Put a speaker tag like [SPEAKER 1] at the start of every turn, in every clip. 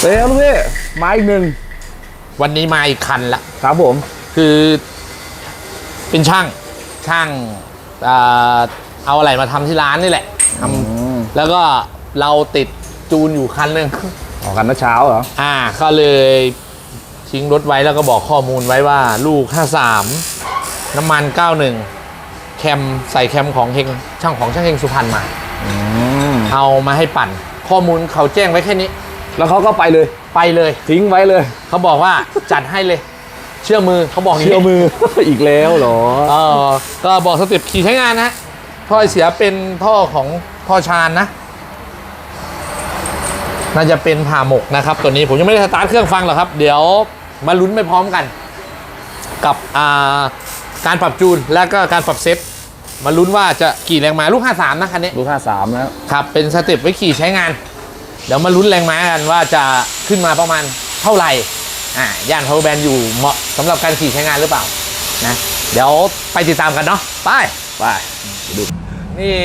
[SPEAKER 1] เฮ้ยลูกพี่มาอีกหนึ่ง
[SPEAKER 2] วันนี้มาอีกคันละ
[SPEAKER 1] ครับผม
[SPEAKER 2] คือ เป็นช่างช่างเอ่อเอาอะไรมาทำที่ร้านนี่แหละทำแล้วก็เราติดจูนอยู่คันหนึ่ง
[SPEAKER 1] ออกกันเมื่อเช้าเหรอ
[SPEAKER 2] อ่าก็เลยทิ้งรถไว้แล้วก็บอกข้อมูลไว้ว่าลูก 53 น้ำมัน 91 แคมใส่แคมของเฮงช่างของช่างเฮงสุพรรณมา
[SPEAKER 1] อืม
[SPEAKER 2] เอามาให้ปั่น ข้อมูลเขาแจ้งไว้แค่นี้
[SPEAKER 1] แล้วเขาก็ไปเลย
[SPEAKER 2] ไปเลย
[SPEAKER 1] ทิ้งไว้เลย
[SPEAKER 2] เขาบอกว่าจัดให้เลย เชื่อมือเขาบอกย่างนี้
[SPEAKER 1] เชื่อมือ อีกแล้วเหรอ
[SPEAKER 2] เออก็บอกสเต็ปขี่ใช้งานนะท่อไอเสียเป็นท่อของพ่อชาญนะ น่าจะเป็นผ่าหมกนะครับ ตัวนี้ผมยังไม่ได้สตาร์ทเครื่องฟังหรอกครับ เดี๋ยวมาลุ้นไปพร้อมกัน กับอ่าการปรับจูนและก็การปรับเซตมาลุ้นว่าจะขี่แรงม้าลูก 53 นะคันนี้
[SPEAKER 1] ลูกห้าสามแล้ว
[SPEAKER 2] ครับเป็นสเต็ปไว้ขี่ใช้งาน เดี๋ยวมาลุ้นแรงม้ากันว่าจะขึ้นมาประมาณเท่าไหร่อ่าย่าน power band อยู่เหมาะสำหรับการขี่ใช้งานหรือเปล่านะเดี๋ยวไปติดตามกันเนาะไป
[SPEAKER 1] ไปดู
[SPEAKER 2] นี่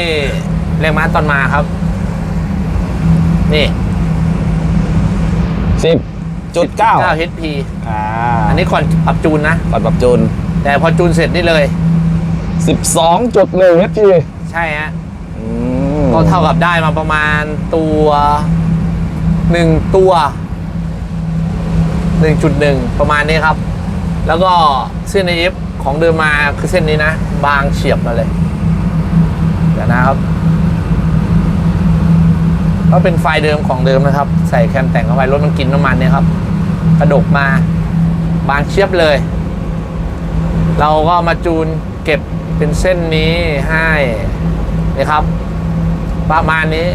[SPEAKER 2] แรงม้าตอนมาครับ นี่
[SPEAKER 1] สิบจุดเก้า
[SPEAKER 2] 9 HP
[SPEAKER 1] อ่า
[SPEAKER 2] อันนี้ก่อนปรับจูนนะ
[SPEAKER 1] ก่อนปรับจูน
[SPEAKER 2] แต่พอจูนเสร็จนี่เลย
[SPEAKER 1] สิบสองจุดหนึ่งเอที
[SPEAKER 2] ใช่ฮะ
[SPEAKER 1] อืม
[SPEAKER 2] ก็เท่ากับได้มาประมาณตัว หนึ่งตัวหนึ่งจุดหนึ่งประมาณนี้ครับ แล้วก็เส้นในเอฟของเดิมมาคือเส้นนี้นะ บางเฉียบมาเลย เดี๋ยวนะครับ ก็เป็นไฟเดิมของเดิมนะครับ ใส่แคมแต่งเข้าไปรถมันกินน้ำมันเนี่ยครับ กระดกมาบางเชียบเลย เราก็มาจูนเก็บเป็นเส้นนี้ให้นะครับ ประมาณนี้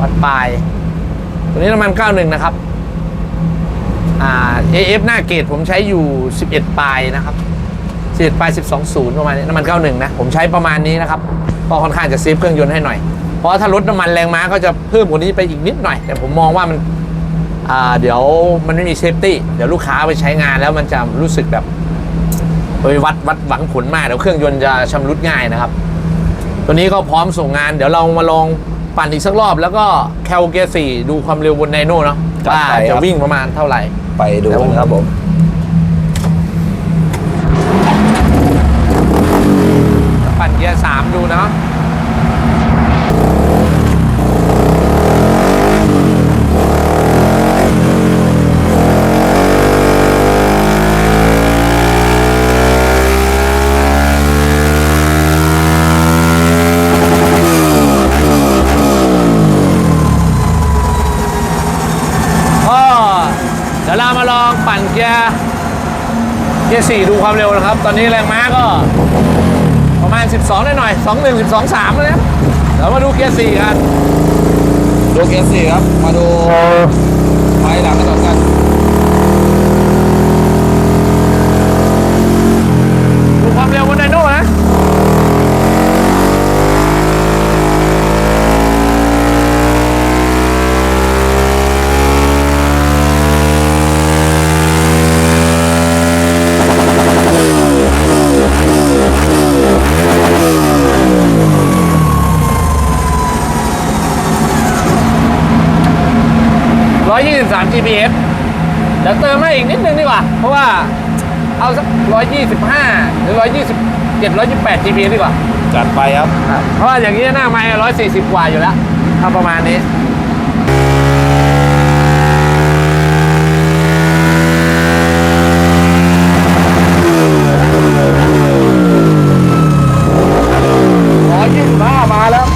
[SPEAKER 2] วัดปลาย ตัวนี้น้ำมัน 91 นะครับ อ่า AF หน้าเกตผมใช้อยู่ 11 ปลายนะครับ 11 ปลาย 12.0 ประมาณนี้น้ำมัน 91 นะ ผมใช้ประมาณนี้นะครับ ก็ค่อนข้างจะเซฟเครื่องยนต์ให้หน่อย เพราะถ้าลดน้ำมันแรงม้าก็จะเพิ่มกว่านี้ไปอีกนิดหน่อย แต่ผมมองว่ามัน อ่า เดี๋ยวมันไม่มีเซฟตี้ เดี๋ยวลูกค้าไปใช้งานแล้วมันจะรู้สึกแบบไปวัดวัดหวังผลมากเดี๋ยวเครื่องยนต์จะชำรุดง่ายนะครับ ตัวนี้ก็พร้อมส่งงาน เดี๋ยวเรามาลอง ปั่นอีกสักรอบแล้วก็แคลเกียร์สี่ดูความเร็วบนไดโน่เนาะว่าจะวิ่งประมาณเท่าไหร่
[SPEAKER 1] ไปดูกันครับผม
[SPEAKER 2] ปั่นเกียร์สามดูเนาะก็เดี๋ยวเรา มาลองปั่นเกียร์เกียร์สี่ดูความเร็วนะครับ ตอนนี้แรงม้าก็ประมาณ 12ได้หน่อย21 12 3เลยนะเดี๋ยวมาดูเกียร์สี่กัน
[SPEAKER 1] ดูเกียร์สี่ครับ มาดูไฟหลังกัน
[SPEAKER 2] 123 GPS เดี๋ยวเติมให้อีกนิดนึงดีกว่า เพราะว่าเอาสัก 125 หรือ 127 128 GPS ดีกว่า
[SPEAKER 1] จัดไปครับ
[SPEAKER 2] เพราะว่าอย่างนี้หน้าไม้140 กว่าอยู่แล้วถ้าประมาณนี้
[SPEAKER 1] 125 มาแล้ว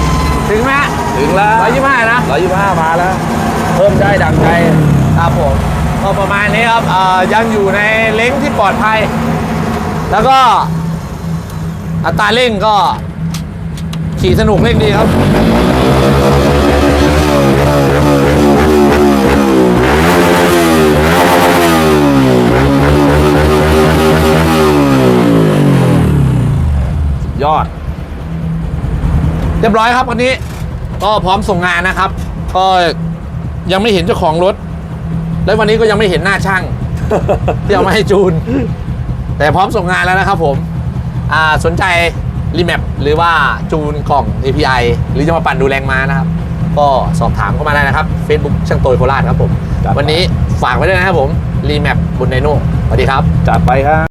[SPEAKER 2] ถึงไหมฮะ
[SPEAKER 1] ถึงแล้ว
[SPEAKER 2] 125 นะ
[SPEAKER 1] 125 มาแล้ว เพิ่มได้ดังใจ
[SPEAKER 2] ครับผมก็ประมา ณนี้ครับยังอยู่ในเล้งที่ปลอดภัย แล้วก็อัตราเร่งก็ขี่สนุกเร่งดีครับ
[SPEAKER 1] ยอด
[SPEAKER 2] เรียบร้อยครับวันนี้ ก็พร้อมส่งงานนะครับ ก็ยังไม่เห็นเจ้าของรถ และวันนี้ก็ยังไม่เห็นหน้าช่าง ที่เอามาให้จูน แต่พร้อมส่งงานแล้วนะครับผมอ่าสนใจรีแมปหรือว่าจูนกล่อง API หรือจะมาปั่นดูแรงม้านะครับ ก็สอบถามเข้ามาได้นะครับ Facebook ช่างโตยโคราชครับผม
[SPEAKER 3] จัดไป
[SPEAKER 2] วันนี้ฝากไว้ด้วยนะครับผมรีแมปบนไดโน่สวัสดีครับ
[SPEAKER 3] จัดไปครับ